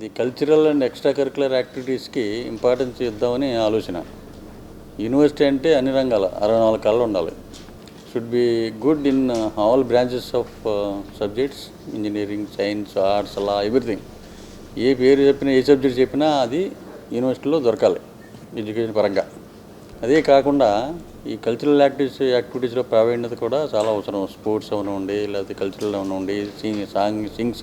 The cultural and extracurricular యాక్టివిటీస్కి importance ఇద్దామని ఆలోచన. యూనివర్సిటీ అంటే అన్ని రంగాల అరవై నాలుగు కళ్ళు ఉండాలి. Should be good in all branches of subjects engineering science arts అలా ఎవ్రీథింగ్ ఏ పేరు చెప్పినా ఏ సబ్జెక్ట్ చెప్పినా అది యూనివర్సిటీలో దొరకాలి ఎడ్యుకేషన్ పరంగా. అదే కాకుండా ఈ కల్చరల్ యాక్టివిటీస్ యాక్టివిటీస్లో ప్రావీణ్యత కూడా చాలా అవసరం. స్పోర్ట్స్ అవనివ్వండి లేకపోతే కల్చరల్ అవనివ్వండి సింగ్ సాంగ్ సింగ్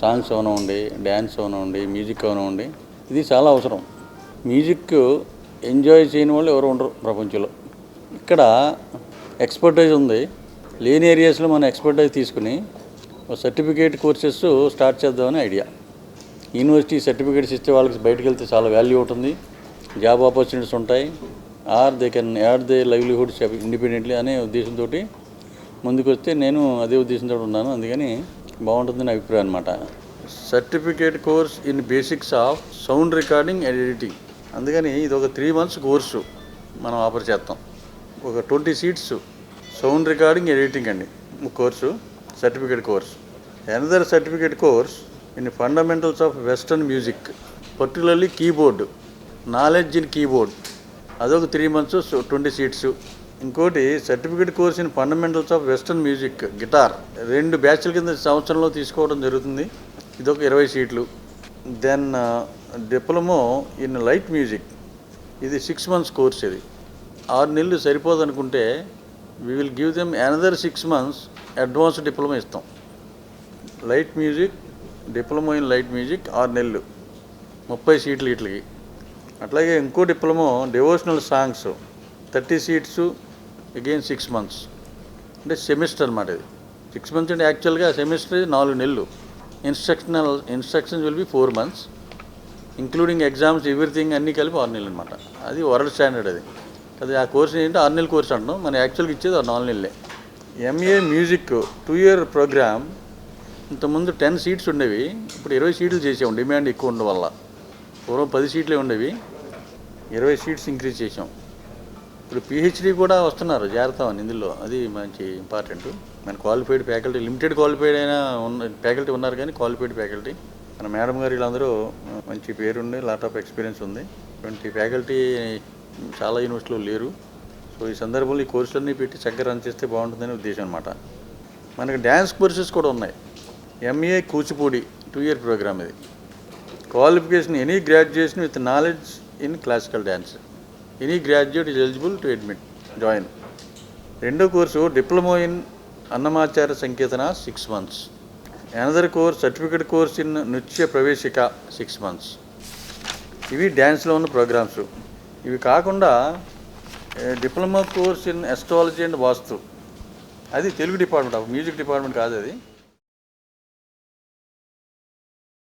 సాంగ్స్ అవనివ్వండి డ్యాన్స్ అవనివ్వండి మ్యూజిక్ అవనివ్వండి ఇది చాలా అవసరం. మ్యూజిక్ ఎంజాయ్ చేయని వాళ్ళు ఎవరు ఉండరు ప్రపంచంలో. ఇక్కడ ఎక్స్పర్టైజ్ ఉంది. లేని ఏరియాస్లో మనం ఎక్స్పర్టైజ్ తీసుకుని సర్టిఫికేట్ కోర్సెస్ స్టార్ట్ చేద్దామని ఐడియా. యూనివర్సిటీ సర్టిఫికేట్స్ ఇస్తే వాళ్ళకి బయటకు వెళ్తే చాలా వాల్యూ ఉంటుంది. జాబ్ ఆపర్చునిటీస్ ఉంటాయి. Or they can add they livelihoods independently అనే ఉద్దేశంతో ముందుకు వస్తే నేను అదే ఉద్దేశంతో ఉన్నాను. అందుకని బాగుంటుందని అభిప్రాయం అనమాట certificate course in basics of sound recording and editing అందుకని ఇది ఒక త్రీ మంత్స్ కోర్సు మనం ఆఫర్ చేస్తాం. ఒక twenty seats sound recording editing అండి. Course certificate course another certificate course in fundamentals of western music particularly keyboard knowledge in keyboard అదొక three months twenty seats ఇంకోటి certificate course in fundamentals of western music guitar రెండు బ్యాచ్ల కింద సంవత్సరంలో తీసుకోవడం జరుగుతుంది. ఇదొక ఇరవై సీట్లు. Then diploma in light music. ఇది సిక్స్ మంత్స్ కోర్స్ ఇది. ఆరు నెలలు సరిపోదు అనుకుంటే we will give them another six months advance diploma ఇస్తాం. Light music diploma in light music ఆరు నెలలు. ముప్పై సీట్లు వీటికి. అట్లాగే ఇంకో diploma devotional songs. Thirty seats again six months అంటే సెమిస్టర్ అనమాట ఇది. సిక్స్ మంత్స్ అంటే యాక్చువల్గా సెమిస్టర్ నాలుగు నెలలు. Instructional instructions will be four months including exams everything అన్నీ కలిపి ఆరు నెలలు అనమాట అది వరల్డ్ స్టాండర్డ్ అది. అది ఆ కోర్స్ ఏంటంటే ఆరు నెలల కోర్స్ అంటున్నాం. మనం యాక్చువల్గా ఇచ్చేది ఆ నాలుగు నెలలే. MA music two year programme ఇంతకుముందు టెన్ సీట్స్ ఉండేవి. ఇప్పుడు ఇరవై సీట్లు చేసాం. డిమాండ్ ఎక్కువ ఉండడం వల్ల. పూర్వం పది సీట్లే ఉండేవి. ఇరవై సీట్స్ ఇంక్రీజ్ చేసాం. ఇప్పుడు పిహెచ్డి కూడా వస్తున్నారు చేరతామని ఇందులో. అది మంచి ఇంపార్టెంట్ మన క్వాలిఫైడ్ ఫ్యాకల్టీ లిమిటెడ్ క్వాలిఫైడ్ అయినా ఉన్న ఫ్యాకల్టీ ఉన్నారు కానీ క్వాలిఫైడ్ ఫ్యాకల్టీ మన మేడం గారు వీళ్ళందరూ మంచి పేరుండి లాట్ ఆఫ్ ఎక్స్పీరియన్స్ ఉంది. ఇటువంటి ఫ్యాకల్టీ చాలా యూనివర్సిటీలో లేరు. సో ఈ సందర్భంలో ఈ కోర్సులన్నీ పెట్టి చక్కగా రన్ చేస్తే బాగుంటుందని ఉద్దేశం అనమాట మనకి డ్యాన్స్ కోర్సెస్ కూడా ఉన్నాయి. MA Kuchipudi two year programme ఇది. Qualification any graduation with knowledge in classical dance any graduate is eligible to admit join రెండో course diploma in Annamacharya సంకేతన six months another course certificate course in నృత్య ప్రవేశిక six months ఇవి డ్యాన్స్లో ఉన్న programmes ఇవి కాకుండా diploma course in astrology and vastu అది Telugu department music department కాదు అది